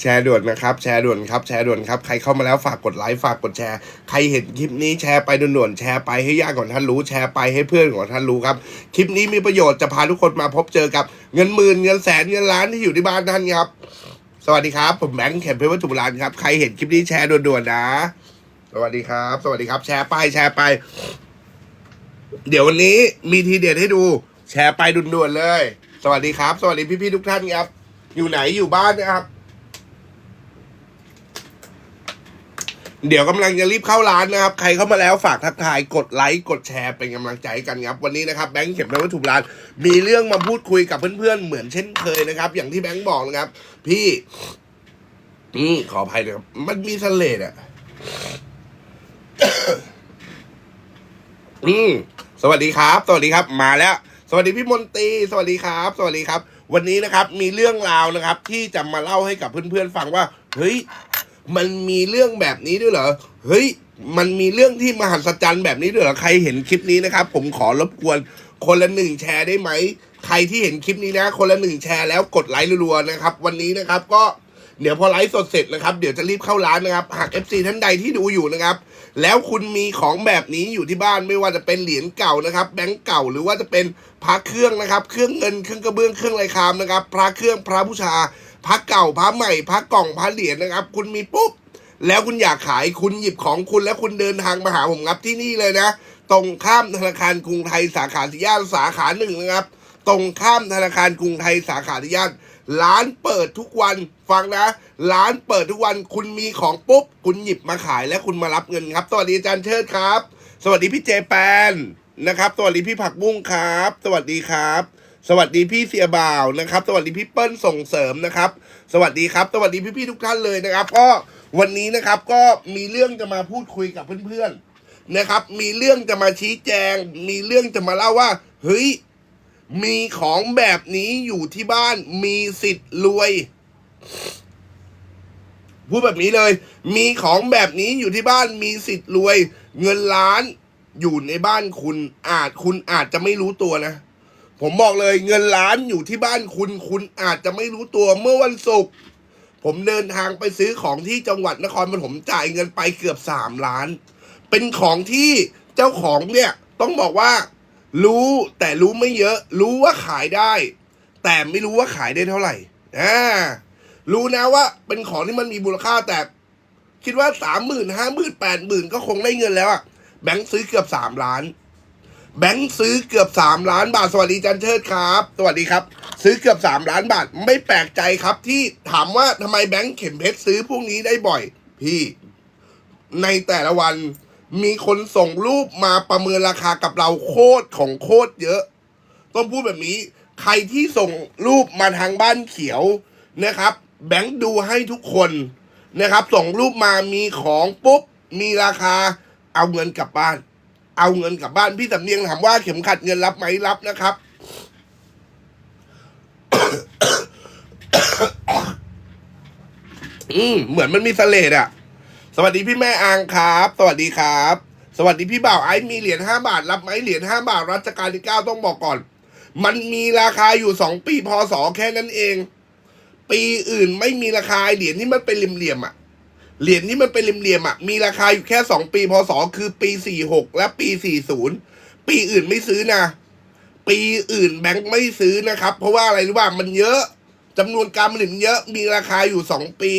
แชร์ด่วนนะครับแชร์ด่วนครับแชร์ด่วนครับใครเข้ามาแล้วฝากกดไลค์ฝากกดแชร์ใครเห็นคลิปนี้แชร์ไปด่วนๆแชร์ไปให้ญาติของท่านรู้แชร์ไปให้เพื่อนของท่านรู้ครับคลิปนี้มีประโยชน์จะพาทุกคนมาพบเจอกับเงินหมื่นเงินแสนเงินล้านที่อยู่ที่บ้านท่านครับ สวัสดีครับ ผมแบงค์เข็มเพชรวัตถุโบราณครับใครเห็นคลิปนี้แชร์ด่วนๆนะ สวัสดีครับ สวัสดีครับ แชร์ไปแชร์ไป เดี๋ยววันนี้มีทีเด็ดให้ดู แชร์ไปด่วนๆเลย สวัสดีครับ สวัสดีพี่ๆทุกท่านครับ อยู่ไหนอยู่บ้านนะครับ เดี๋ยวกำลังจะรีบเข้าร้านนะครับ ใครเข้ามาแล้วฝากทักทายกดไลค์กดแชร์เป็นกำลังใจให้กันครับ วันนี้นะครับแบงค์เข็มเพชรวัตถุโบราณมีเรื่องมาพูดคุยกับเพื่อนๆเหมือนเช่นเคยนะครับ อย่างที่แบงค์บอกนะครับ พี่อืมขออภัยนะครับ มันมีเสลดอะอืมสวัสดีครับ สวัสดีครับ มาแล้ว สวัสดีพี่มนตรีสวัสดีครับ สวัสดีครับ วันนี้นะครับ มีเรื่องราวนะครับ ที่จะมาเล่าให้กับเพื่อนๆฟังว่าเฮ้ย มันมีเรื่องแบบนี้ด้วยเหรอ เฮ้ย มันมีเรื่องที่มหัศจรรย์แบบนี้ด้วยเหรอ ใครเห็นคลิปนี้นะครับ ผมขอรบกวนคนละหนึ่งแชร์ได้ไหม ใครที่เห็นคลิปนี้นะ คนละหนึ่งแชร์แล้วกดไลค์รัวๆนะครับ วันนี้นะครับก็เดี๋ยวพอไลฟ์สดเสร็จนะครับ เดี๋ยวจะรีบเข้าร้านนะครับ หาก FC ท่านใดที่ดูอยู่นะครับ แล้วคุณมีของแบบนี้อยู่ที่บ้านไม่ว่าจะเป็นเหรียญเก่านะครับ แบงก์เก่าหรือว่าจะเป็นพระเครื่องนะครับ เครื่องเงิน เครื่องกระเบื้อง เครื่องไรคามนะครับ พระเครื่อง พระบูชา พระเก่าพระใหม่พระกล่องพระเหรียญนะครับ คุณมีปุ๊บ แล้วคุณอยากขายคุณหยิบของคุณแล้วคุณเดินทางมาหาผมครับที่นี่เลยนะ ตรงข้ามธนาคารกรุงไทยสาขาที่ย่านสาขาหนึ่งนะครับ ตรงข้ามธนาคารกรุงไทยสาขาที่ย่านร้านเปิดทุกวันฟังนะ ร้านเปิดทุกวันคุณมีของปุ๊บ คุณหยิบมาขายและคุณมารับเงินครับสวัสดีอาจารย์เชิดครับ สวัสดีพี่เจแปนนะครับสวัสดีพี่ผักบุ้งครับ สวัสดีครับ สวัสดีพี่เสียบ่าวนะครับ สวัสดีพี่เปิ้ลส่งเสริมนะครับ สวัสดีครับ สวัสดีพี่ๆทุกท่านเลยนะครับ ก็วันนี้นะครับก็มีเรื่องจะมาพูดคุยกับเพื่อนๆนะครับ มีเรื่องจะมาชี้แจง มีเรื่องจะมาเล่าว่าเฮ้ยมีของแบบนี้อยู่ที่บ้านมีสิทธิ์รวยพูดแบบนี้เลย มีของแบบนี้อยู่ที่บ้านมีสิทธิ์รวย เงินล้านอยู่ในบ้านคุณอาจคุณอาจจะไม่รู้ตัวนะ ผมบอกเลยเงินล้านอยู่ที่บ้านคุณ คุณอาจจะไม่รู้ตัวเมื่อวันศุกร์ผมเดินทางไปซื้อของที่จังหวัดนครปฐมจ่ายเงินไปเกือบสามล้าน เป็นของที่เจ้าของเนี่ย ต้องบอกว่า รู้แต่รู้ไม่เยอะ รู้ว่าขายได้ แต่ไม่รู้ว่าขายได้เท่าไหร่อ่ารู้นะว่า เป็นของที่มันมีมูลค่าแต่ คิดว่าสามหมื่นห้าหมื่นแปดหมื่นก็คงได้เงินแล้วอะแบงค์ซื้อเกือบสามล้าน แบงค์ซื้อเกือบสามล้านบาท สวัสดีจันเชิดครับ สวัสดีครับ ซื้อเกือบสามล้านบาท ไม่แปลกใจครับ ที่ถามว่าทำไมแบงค์เข็มเพชรซื้อพวกนี้ได้บ่อย พี่ ในแต่ละวันมีคนส่งรูปมาประเมินราคากับเราโคตรของโคตรเยอะ ต้องพูดแบบนี้ ใครที่ส่งรูปมาทางบ้านเขียวนะครับ แบงค์ดูให้ทุกคนนะครับ ส่งรูปมามีของปุ๊บมีราคาเอาเงินกลับบ้าน เอาเงินกลับบ้านพี่สำเนียงถามว่าเข็มขัดเงินรับไหมรับนะครับ อืมเหมือนมันมีเสลดอะสวัสดีพี่แม่อางครับ สวัสดีครับ สวัสดีพี่บ่าวไอ้มีเหรียญห้าบาทรับไหมเหรียญห้าบาทรัชกาลที่เก้าต้องบอกก่อน มันมีราคาอยู่สองปีพศแค่นั้นเอง ปีอื่นไม่มีราคาเหรียญที่มันเป็นเหลี่ยมๆอะ เหรียญที่มันเป็นเหลี่ยมๆอะมีราคาอยู่แค่สองปีพศคือปีสี่หกและปีสี่ศูนย์ปีอื่นไม่ซื้อนะ ปีอื่นแบงค์ไม่ซื้อนะครับ เพราะว่าอะไรรู้ป่ะมันเยอะจำนวนการผลิตเยอะ มีราคาอยู่สองปี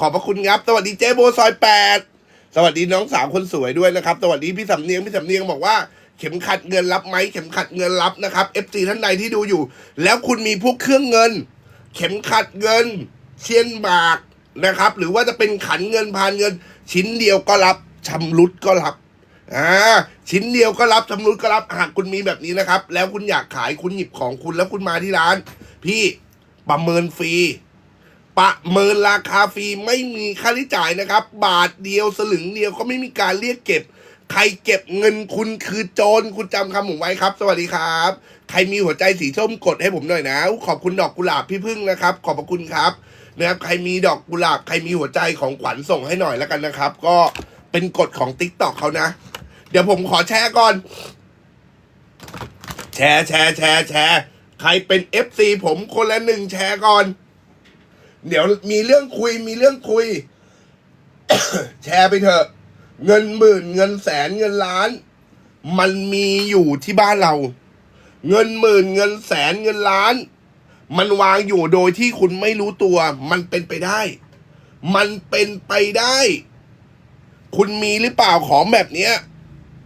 ขอบพระคุณครับ สวัสดีเจ๊โบซอยแปดสวัสดีน้องสาวคนสวยด้วยนะครับ สวัสดีพี่สำเนียงพี่สำเนียงบอกว่าเข็มขัดเงินรับไหมเข็มขัดเงินรับนะครับ FC ท่านใดที่ดูอยู่ แล้วคุณมีพวกเครื่องเงิน เข็มขัดเงิน เชียนบาก นะครับ หรือว่าจะเป็นขันเงินพานเงิน ชิ้นเดียวก็รับชำรุดก็รับอ่าชิ้นเดียวก็รับชำรุดก็รับหากคุณมีแบบนี้นะครับ แล้วคุณอยากขายคุณหยิบของคุณแล้วคุณมาที่ร้าน พี่ประเมินฟรีประเมินราคาฟรีไม่มีค่าใช้จ่ายนะครับ บาทเดียวสลึงเดียวก็ไม่มีการเรียกเก็บ ใครเก็บเงินคุณคือโจรคุณจำคำผมไว้ครับ สวัสดีครับ ใครมีหัวใจสีส้มกดให้ผมหน่อยนะ ขอบคุณดอกกุหลาบพี่พึ่งนะครับ ขอบพระคุณครับ นะครับ ใครมีดอกกุหลาบ ใครมีหัวใจของขวัญส่งให้หน่อยแล้วกันนะครับ ก็เป็นกฎของติ๊กต็อกเขานะ เดี๋ยวผมขอแชร์ก่อน แชร์แชร์แชร์แชร์ใครเป็น FC ผมคนละหนึ่งแชร์ก่อน เดี๋ยวมีเรื่องคุยมีเรื่องคุย แชร์ไปเถอะ เงินหมื่นเงินแสนเงินล้าน มันมีอยู่ที่บ้านเรา เงินหมื่นเงินแสนเงินล้าน มันวางอยู่โดยที่คุณไม่รู้ตัว มันเป็นไปได้ มันเป็นไปได้ คุณมีหรือเปล่าของแบบเนี้ย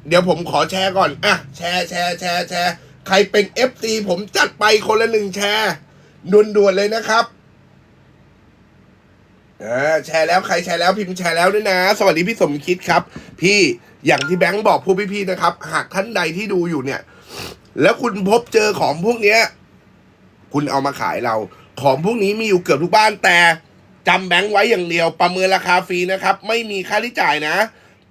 เดี๋ยวผมขอแชร์ก่อน อะ แชร์แชร์แชร์แชร์ใครเป็น FC ผมจัดไปคนละหนึ่งแชร์ด่วนๆเลยนะครับอ่าแชร์แล้วใครแชร์แล้วพิมพ์แชร์แล้วด้วยนะ สวัสดีพี่สมคิดครับ พี่อย่างที่แบงค์บอกผู้พี่ๆนะครับ หากท่านใดที่ดูอยู่เนี่ย แล้วคุณพบเจอของพวกเนี้ย คุณเอามาขายเรา ของพวกนี้มีอยู่เกือบทุกบ้านแต่จำแบงค์ไว้อย่างเดียว ประเมินราคาฟรีนะครับ ไม่มีค่าใช้จ่ายนะ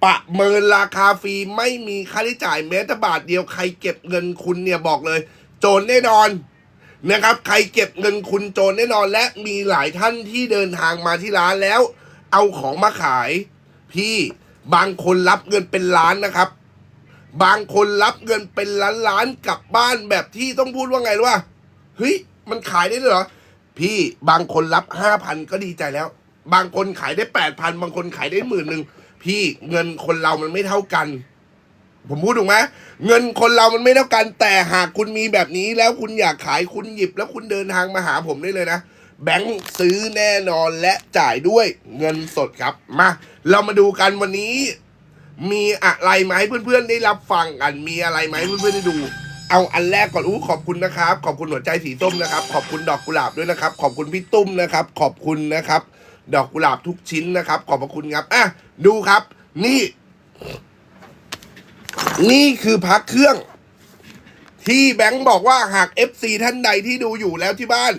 ประเมินราคาฟรีไม่มีค่าใช้จ่ายแม้แต่บาทเดียวใครเก็บเงินคุณเนี่ยบอกเลย โจรแน่นอนนะครับ ใครเก็บเงินคุณโจรแน่นอนและมีหลายท่านที่เดินทางมาที่ร้านแล้ว เอาของมาขาย พี่บางคนรับเงินเป็นล้านนะครับ บางคนรับเงินเป็นล้านล้านกลับบ้านแบบที่ต้องพูดว่าไงรู้ป่ะเฮ้ย มันขายได้ด้วยเหรอ พี่บางคนรับห้าพันก็ดีใจแล้ว บางคนขายได้แปดพันบางคนขายได้หมื่นหนึ่งพี่เงินคนเรามันไม่เท่ากัน ผมพูดถูกไหมเงินคนเรามันไม่เท่ากัน แต่หากคุณมีแบบนี้แล้วคุณอยากขายคุณหยิบ แล้วคุณเดินทางมาหาผมได้เลยนะแบงค์ซื้อแน่นอนและจ่ายด้วยเงินสดครับมาเรามาดูกันวันนี้ มีอะไรไหมเพื่อนๆได้รับฟังกัน มีอะไรไหมเพื่อนๆได้ดู เอาอันแรกก่อนอู้ขอบคุณนะครับ ขอบคุณหัวใจสีส้มนะครับ ขอบคุณดอกกุหลาบด้วยนะครับ ขอบคุณพี่ตุ้มนะครับ ขอบคุณนะครับ ดอกกุหลาบทุกชิ้นนะครับ ขอบพระคุณครับอะดูครับ นี่ นี่คือพักเครื่อง ที่แบงค์บอกว่าหาก FC ท่านใดที่ดูอยู่แล้วที่บ้าน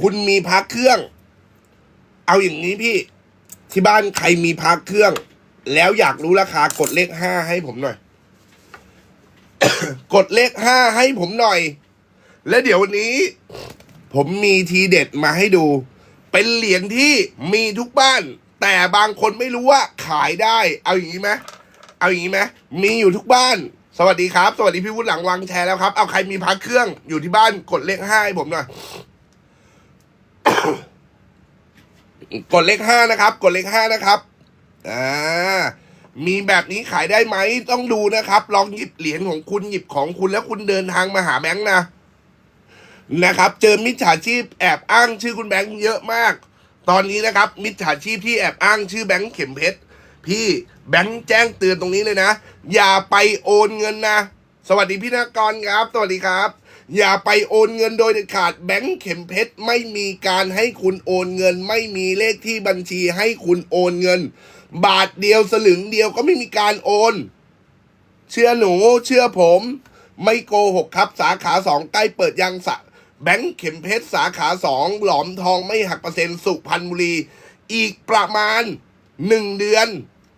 คุณมีพักเครื่อง เอาอย่างนี้พี่ ที่บ้านใครมีพักเครื่อง แล้วอยากรู้ราคากดเลขห้าให้ผมหน่อย กดเลขห้าให้ผมหน่อย และเดี๋ยววันนี้ ผมมีทีเด็ดมาให้ดู เป็นเหรียญที่มีทุกบ้าน แต่บางคนไม่รู้ว่าขายได้ เอาอย่างนี้ไหมเอาอย่างนี้ไหมมีอยู่ทุกบ้าน สวัสดีครับ สวัสดีพี่วุฒิหลังวางแชร์แล้วครับ เอาใครมีพักเครื่องอยู่ที่บ้านกดเลขห้าให้ผมหน่อยกดเลขห้านะครับ กดเลขห้านะครับ อ่า มีแบบนี้ขายได้ไหมต้องดูนะครับ ลองหยิบเหรียญของคุณหยิบของคุณแล้วคุณเดินทางมาหาแบงค์นะนะครับ เจอมิจฉาชีพแอบอ้างชื่อคุณแบงค์เยอะมาก ตอนนี้นะครับ มิจฉาชีพที่แอบอ้างชื่อแบงค์เข็มเพชรพี่แบงค์แจ้งเตือนตรงนี้เลยนะ อย่าไปโอนเงินนะ สวัสดีพี่นากรครับ สวัสดีครับ อย่าไปโอนเงินโดยเด็ดขาดแบงค์เข็มเพชรไม่มีการให้คุณโอนเงิน ไม่มีเลขที่บัญชีให้คุณโอนเงิน บาทเดียวสลึงเดียวก็ไม่มีการโอน เชื่อหนู เชื่อผม ไม่โกหกครับ สาขาสองใกล้เปิดยังสะแบงค์เข็มเพชรสาขาสองหลอมทองไม่หักเปอร์เซ็นต์สุพรรณบุรี อีกประมาณหนึ่งเดือน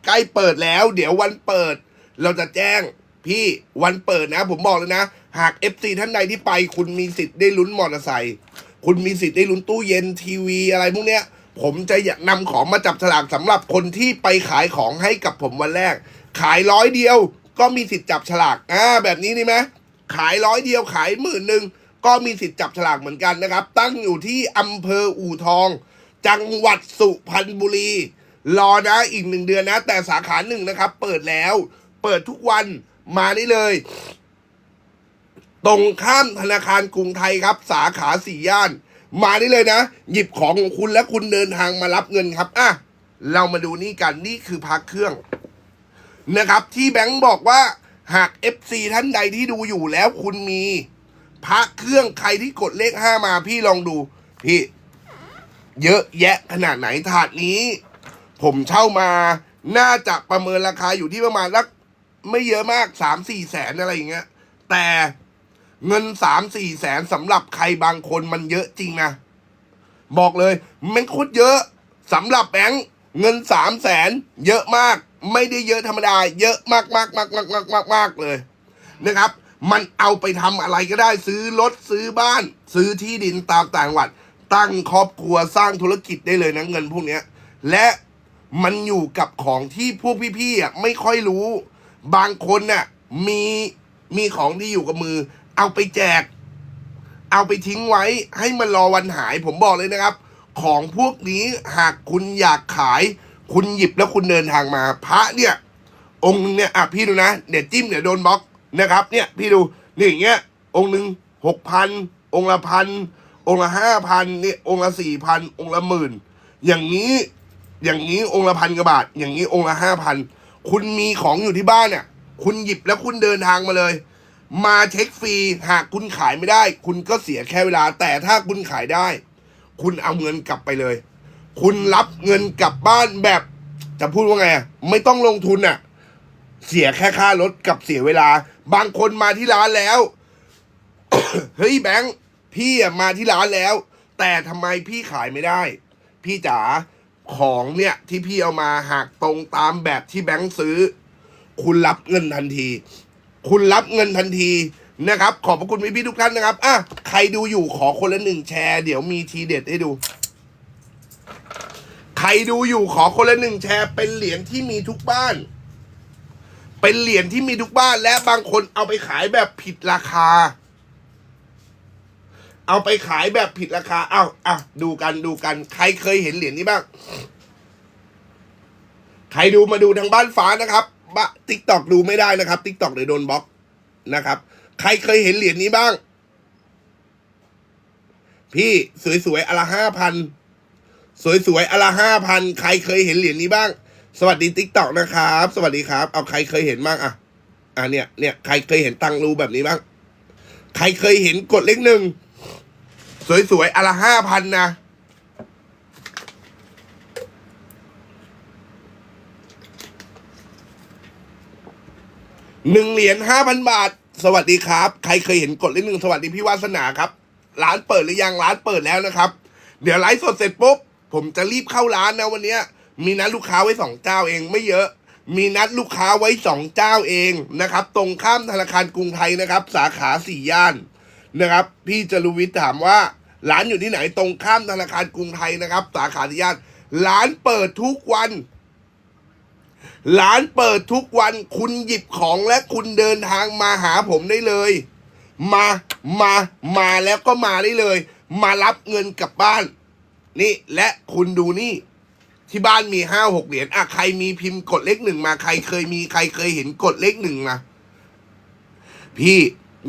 ใกล้เปิดแล้ว เดี๋ยววันเปิด เราจะแจ้งพี่วันเปิดนะ ผมบอกเลยนะ หาก FC ท่านใดที่ไป คุณมีสิทธิ์ได้ลุ้นมอเตอร์ไซค์คุณมีสิทธิ์ได้ลุ้นตู้เย็นทีวีอะไรพวกเนี้ย ผมจะอยากนำของมาจับฉลากสำหรับคนที่ไปขายของให้กับผมวันแรก ขายร้อยเดียว ก็มีสิทธิ์จับฉลากอ่าแบบนี้นี่ไหมขายร้อยเดียวขายหมื่นหนึ่งก็มีสิทธิ์จับฉลากเหมือนกันนะครับ ตั้งอยู่ที่อำเภออู่ทอง จังหวัดสุพรรณบุรี รอนะอีกหนึ่งเดือนนะ แต่สาขาหนึ่งนะครับ เปิดแล้ว เปิดทุกวันมาได้เลย ตรงข้ามธนาคารกรุงไทยครับ สาขาสี่ย่าน มาได้เลยนะ หยิบของของคุณและคุณเดินทางมารับเงินครับอะเรามาดูนี่กันนี่คือพักเครื่อง นะครับ ที่แบงค์บอกว่าหาก FC ท่านใดที่ดูอยู่แล้วคุณมีพระเครื่องใครที่กดเลขห้ามาพี่ลองดู พี่ เยอะแยะขนาดไหนถาดนี้ ผมเช่ามาน่าจะประเมินราคาอยู่ที่ประมาณสักไม่เยอะมากสามสี่แสนอะไรอย่างเงี้ยแต่ เงินสามสี่แสนสำหรับใครบางคนมันเยอะจริงนะ บอกเลยแม่งโคตรเยอะสำหรับแบงค์เงินสามแสนเยอะมาก ไม่ได้เยอะธรรมดา เยอะมากมากมากมากมากมากมากเลยนะครับ มันเอาไปทำอะไรก็ได้ซื้อรถซื้อบ้าน ซื้อที่ดินตามต่างจังหวัด ตั้งครอบครัวสร้างธุรกิจได้เลยนะเงินพวกนี้และมันอยู่กับของที่พวกพี่ๆอะไม่ค่อยรู้ บางคนน่ะมีมีของที่อยู่กับมือ เอาไปแจก เอาไปทิ้งไว้ให้มันรอวันหาย ผมบอกเลยนะครับ ของพวกนี้หากคุณอยากขาย คุณหยิบแล้วคุณเดินทางมา พระเนี่ย องค์นึงเนี่ยอะพี่ดูนะเดี๋ยวจิ้มเดี๋ยวโดนบล็อกนะครับ เนี่ยพี่ดูนี่อย่างเงี้ย องค์หนึ่งหกพันองค์ละพันองค์ละห้าพันเนี่ยองค์ละสี่พันองค์ละหมื่นอย่างนี้อย่างนี้องค์ละพันกว่าบาท อย่างนี้องค์ละห้าพันคุณมีของอยู่ที่บ้านเนี่ยคุณหยิบแล้วคุณเดินทางมาเลย มาเช็คฟรีหากคุณขายไม่ได้ คุณก็เสียแค่เวลา แต่ถ้าคุณขายได้ คุณเอาเงินกลับไปเลย คุณรับเงินกลับบ้านแบบจะพูดว่าไงไม่ต้องลงทุนอะ เสียแค่ค่ารถกับเสียเวลา บางคนมาที่ร้านแล้วเฮ้ยแบงค์พี่มาที่ร้านแล้ว แต่ทำไมพี่ขายไม่ได้ พี่จ๋าของเนี่ยที่พี่เอามาหากตรงตามแบบที่แบงค์ซื้อ คุณรับเงินทันที คุณรับเงินทันทีนะครับ ขอบพระคุณพี่ๆทุกท่านนะครับอะใครดูอยู่ขอคนละหนึ่งแชร์ เดี๋ยวมีทีเด็ดให้ดู ใครดูอยู่ขอคนละหนึ่งแชร์ เป็นเหรียญที่มีทุกบ้าน เป็นเหรียญที่มีทุกบ้าน และบางคนเอาไปขายแบบผิดราคา เอาไปขายแบบผิดราคาเอ้าอะดูกันดูกัน ใครเคยเห็นเหรียญนี้บ้าง ใครดูมาดูทางบ้านฟ้านะครับ บะติ๊กตอกดูไม่ได้นะครับติ๊กตอกเดี๋ยวโดนบล็อกนะครับ ใครเคยเห็นเหรียญนี้บ้าง พี่สวยๆอละห้าพันสวยๆอละห้าพันใครเคยเห็นเหรียญนี้บ้าง สวัสดีติ๊กตอกนะครับ สวัสดีครับ เอาใครเคยเห็นบ้างอะอะเนี่ยเนี่ยใครเคยเห็นตังรูแบบนี้บ้าง ใครเคยเห็นกดเลขหนึ่งสวยๆอละห้าพันนะ หนึ่งเหรียญห้าพันบาท สวัสดีครับ ใครเคยเห็นกดเลขหนึ่งสวัสดีพี่วาสนาครับ ร้านเปิดหรือยังร้านเปิดแล้วนะครับ เดี๋ยวไลฟ์สดเสร็จปุ๊บ ผมจะรีบเข้าร้านนะวันเนี้ยมีนัดลูกค้าไว้สองเจ้าเองไม่เยอะ มีนัดลูกค้าไว้สองเจ้าเองนะครับ ตรงข้ามธนาคารกรุงไทยนะครับ สาขาสี่ย่านนะครับ พี่จรุวิทย์ถามว่าร้านอยู่ที่ไหนตรงข้ามธนาคารกรุงไทยนะครับ สาขาสี่ย่านร้านเปิดทุกวัน ร้านเปิดทุกวันคุณหยิบของและคุณเดินทางมาหาผมได้เลย มามามาแล้วก็มาได้เลย มารับเงินกลับบ้าน นี่และคุณดูนี่ ที่บ้านมีห้าหกเหรียญอะใครมีพิมพ์กดเลขหนึ่งมาใครเคยมีใครเคยเห็นกดเลขหนึ่งนะพี่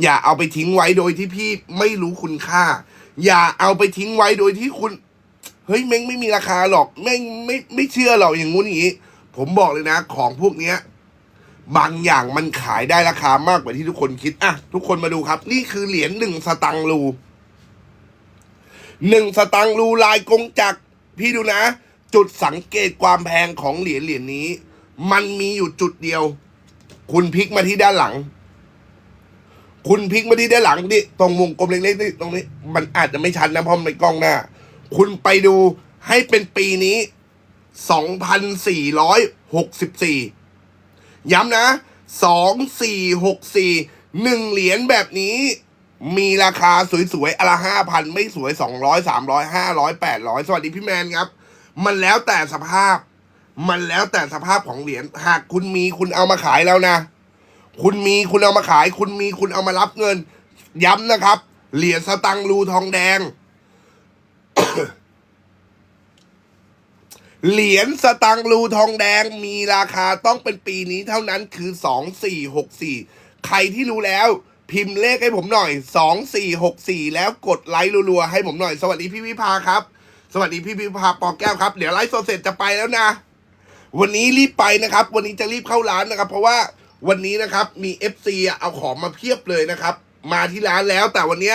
อย่าเอาไปทิ้งไว้โดยที่พี่ไม่รู้คุณค่า อย่าเอาไปทิ้งไว้โดยที่คุณ เฮ้ยแม่งไม่มีราคาหรอกแม่งไม่ไม่เชื่อหรอกอย่างงู้นอย่างนี้ ผมบอกเลยนะ ของพวกเนี้ยบางอย่างมันขายได้ราคามากกว่าที่ทุกคนคิดอะทุกคนมาดูครับ นี่คือเหรียญหนึ่งสตังรูหนึ่งสตังรูลายกงจักพี่ดูนะ จุดสังเกตความแพงของเหรียญเหรียญนี้ มันมีอยู่จุดเดียว คุณพลิกมาที่ด้านหลัง คุณพลิกมาที่ด้านหลังนี่ตรงวงกลมเล็กๆนี่ตรงนี้ มันอาจจะไม่ชัดนะเพราะมันเป็นกล้องหน้า คุณไปดูให้เป็นปีนี้ 2,464 ย้ำนะ 2464หนึ่งเหรียญแบบนี้มีราคาสวยๆอนละห้าพันไม่สวย200 300 500 800สวัสดีพี่แมนครับ มันแล้วแต่สภาพ มันแล้วแต่สภาพของเหรียญหากคุณมีคุณเอามาขายแล้วนะ คุณมีคุณเอามาขาย คุณมีคุณเอามารับเงิน ย้ำนะครับ เหรียญสตังรูทองแดง เหรียญสตังค์รูทองแดงมีราคาต้องเป็นปีนี้เท่านั้นคือสองสี่หกสี่ใครที่รู้แล้ว พิมพ์เลขให้ผมหน่อยสองสี่หกสี่แล้วกดไลค์รัวๆให้ผมหน่อย สวัสดีพี่วิภาครับ สวัสดีพี่วิภาปอแก้วครับ เดี๋ยวไลฟ์สดเสร็จจะไปแล้วนะ วันนี้รีบไปนะครับ วันนี้จะรีบเข้าร้านนะครับ เพราะว่าวันนี้นะครับมี FC เอาของมาเพียบเลยนะครับ มาที่ร้านแล้วแต่วันนี้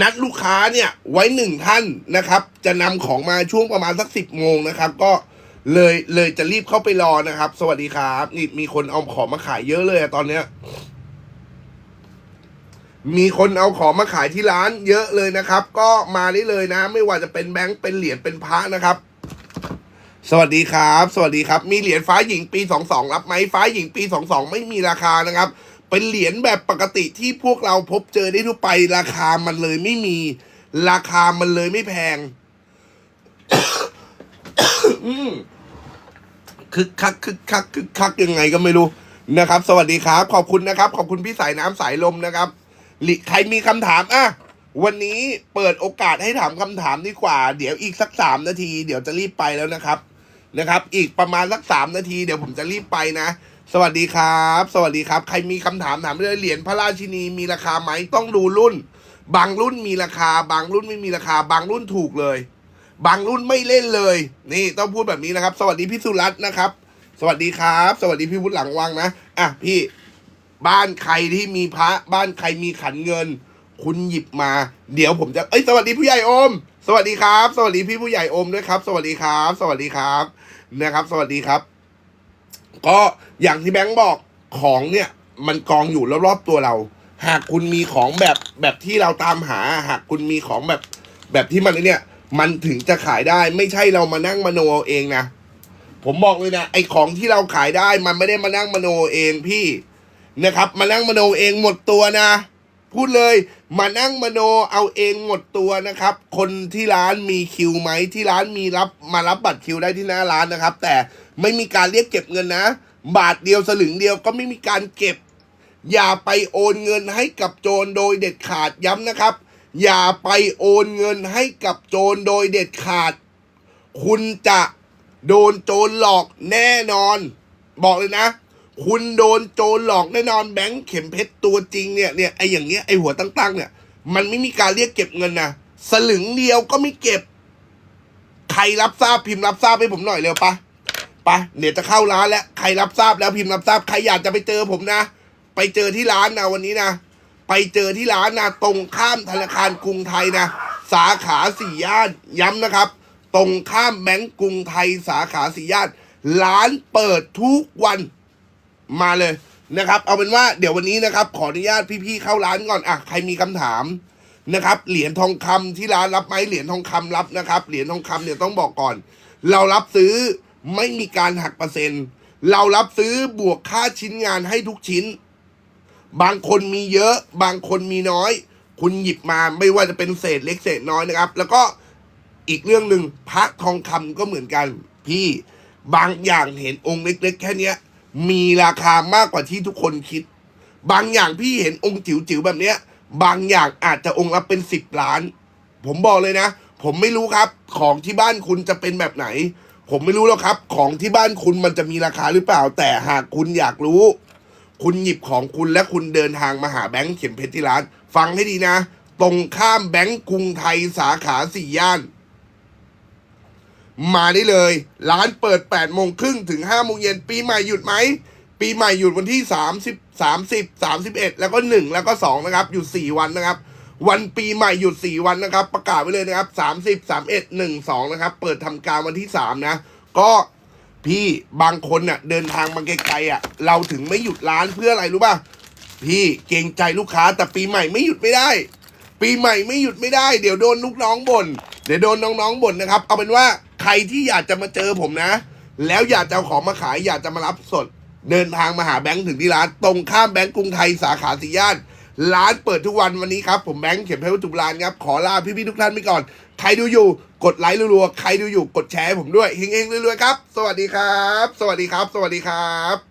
นัดลูกค้าเนี่ยไว้หนึ่งท่านนะครับ จะนำของมาช่วงประมาณสักสิบโมงนะครับ ก็ เลยเลยจะรีบเข้าไปรอนะครับ สวัสดีครับ นี่มีคนเอาของมาขายเยอะเลยอะตอนเนี้ย มีคนเอาของมาขายที่ร้าน เยอะเลยนะครับ ก็มาได้เลยนะ ไม่ว่าจะเป็นแบงค์เป็นเหรียญเป็นพระนะครับ สวัสดีครับ สวัสดีครับ มีเหรียญฟ้าหญิงปีสองสองรับไหมฟ้าหญิงปีสองสองไม่มีราคานะครับ เป็นเหรียญแบบปกติที่พวกเราพบเจอได้ทั่วไป ราคามันเลยไม่มี ราคามันเลยไม่แพง คึกคักคึกคักคึกคักยังไงก็ไม่รู้นะครับ สวัสดีครับ ขอบคุณนะครับ ขอบคุณพี่สายน้ำสายลมนะครับหลิใครมีคำถามอะวันนี้เปิดโอกาสให้ถามคำถามดีกว่า เดี๋ยวอีกสักสามนาที เดี๋ยวจะรีบไปแล้วนะครับนะครับ อีกประมาณสักสามนาที เดี๋ยวผมจะรีบไปนะ สวัสดีครับ สวัสดีครับ ใครมีคำถามถามเลยเหรียญพระราชินีมีราคาไหมต้องดูรุ่น บางรุ่นมีราคา บางรุ่นไม่มีราคา บางรุ่นถูกเลย บางรุ่นไม่เล่นเลย นี่ต้องพูดแบบนี้นะครับ สวัสดีพี่สุรัตน์นะครับ สวัสดีครับ สวัสดีพี่วุฒิหลังวังนะอะพี่บ้านใครที่มีพระบ้านใครมีขันเงิน คุณหยิบมา เดี๋ยวผมจะเอ้ยสวัสดีผู้ใหญ่โอม สวัสดีครับ สวัสดีพี่ผู้ใหญ่โอมด้วยครับ สวัสดีครับ สวัสดีครับนะครับ สวัสดีครับ ก็อย่างที่แบงค์บอกของเนี่ย มันกองอยู่รอบๆตัวเรา หากคุณมีของแบบแบบที่เราตามหา หากคุณมีของแบบแบบที่มันเนี่ย มันถึงจะขายได้ไม่ใช่เรามานั่งมโนเอาเองนะ ผมบอกเลยนะไอของที่เราขายได้มันไม่ได้มานั่งมโนเองพี่นะครับ มานั่งมโนเองหมดตัวนะ พูดเลยมานั่งมโนเอาเองหมดตัวนะครับ คนที่ร้านมีคิวไหมที่ร้านมีรับมารับบัตรคิวได้ที่หน้าร้านนะครับ แต่ไม่มีการเรียกเก็บเงินนะ บาทเดียวสลึงเดียวก็ไม่มีการเก็บ อย่าไปโอนเงินให้กับโจรโดยเด็ดขาดย้ำนะครับ อย่าไปโอนเงินให้กับโจรโดยเด็ดขาด คุณจะโดนโจรหลอกแน่นอน บอกเลยนะ คุณโดนโจรหลอกแน่นอนแบงค์เข็มเพชรตัวจริงเนี่ยเนี่ยไออย่างเงี้ยไอหัวตั้งๆเนี่ย มันไม่มีการเรียกเก็บเงินนะสลึงเดียวก็ไม่เก็บ ใครรับทราบพิมพ์รับทราบให้ผมหน่อยเร็วปะปะเดี๋ยวจะเข้าร้านแล้วใครรับทราบแล้วพิมพ์รับทราบใครอยากจะไปเจอผมนะ ไปเจอที่ร้านนะวันนี้นะ ไปเจอที่ร้านนะตรงข้ามธนาคารกรุงไทยนะ สาขาสี่ย่านย้ำนะครับ ตรงข้ามแบงก์กรุงไทยสาขาสี่ย่าน ร้านเปิดทุกวันมาเลยนะครับ เอาเป็นว่าเดี๋ยววันนี้นะครับ ขออนุญาตพี่ๆเข้าร้านก่อนอะใครมีคำถามนะครับ เหรียญทองคำที่ร้านรับไหมเหรียญทองคำรับนะครับ เหรียญทองคำเนี่ยต้องบอกก่อน เรารับซื้อไม่มีการหักเปอร์เซ็นต์ เรารับซื้อบวกค่าชิ้นงานให้ทุกชิ้น บางคนมีเยอะ บางคนมีน้อย คุณหยิบมาไม่ว่าจะเป็นเศษเล็กเศษน้อยนะครับ แล้วก็อีกเรื่องหนึ่งพระทองคำก็เหมือนกัน พี่บางอย่างเห็นองค์เล็ก ๆ แค่เนี้ย มีราคามากกว่าที่ทุกคนคิด บางอย่างพี่เห็นองค์จิ๋วๆแบบเนี้ย บางอย่างอาจจะองค์ละเป็นสิบล้าน ผมบอกเลยนะ ผมไม่รู้ครับ ของที่บ้านคุณจะเป็นแบบไหน ผมไม่รู้แล้วครับ ของที่บ้านคุณมันจะมีราคาหรือเปล่า แต่หากคุณอยากรู้ คุณหยิบของคุณและคุณเดินทางมาหาแบงค์เข็มเพชรที่ร้าน ฟังให้ดีนะ ตรงข้ามแบงค์กรุงไทยสาขาสี่ย่าน มาได้เลย ร้านเปิด8ปดโมงครึ่งถึง5้าโมงเย็นปีใหม่หยุดไหม ปีใหม่หยุดวันที่ 30 30 31 แล้วก็ 1 แล้วก็ 2 นะครับ หยุด 4 วันนะครับ วันปีใหม่หยุด 4 วันนะครับ ประกาศไว้เลยนะครับ 30 31 1 2 นะครับ เปิดทำการวันที่ 3 นะ ก็ พี่บางคนน่ะ เดินทางมาไกลๆอะ เราถึงไม่หยุดร้านเพื่ออะไรรู้ป่ะพี่เกรงใจลูกค้าแต่ปีใหม่ไม่หยุดไม่ได้ ปีใหม่ไม่หยุดไม่ได้ เดี๋ยวโดนลูกน้องบ่นเดี๋ยวโดนน้องๆบ่นนะครับ เอาเป็นว่าใครที่อยากจะมาเจอผมนะ แล้วอยากจะเอาของมาขายอยากจะมารับสด เดินทางมาหาแบงค์ถึงที่ร้าน ตรงข้ามแบงค์กรุงไทยสาขาสี่ย่านร้านเปิดทุกวันวันนี้ครับ ผมแบงค์เข็มเพชรวัตถุโบราครับขอลาพี่ๆทุกท่านไปก่อน ใครดูอยู่ กดไลค์รัวๆ ใครดูอยู่กดแชร์ให้ผมด้วยเฮงๆรวยๆครับ สวัสดีครับ สวัสดีครับ สวัสดีครับ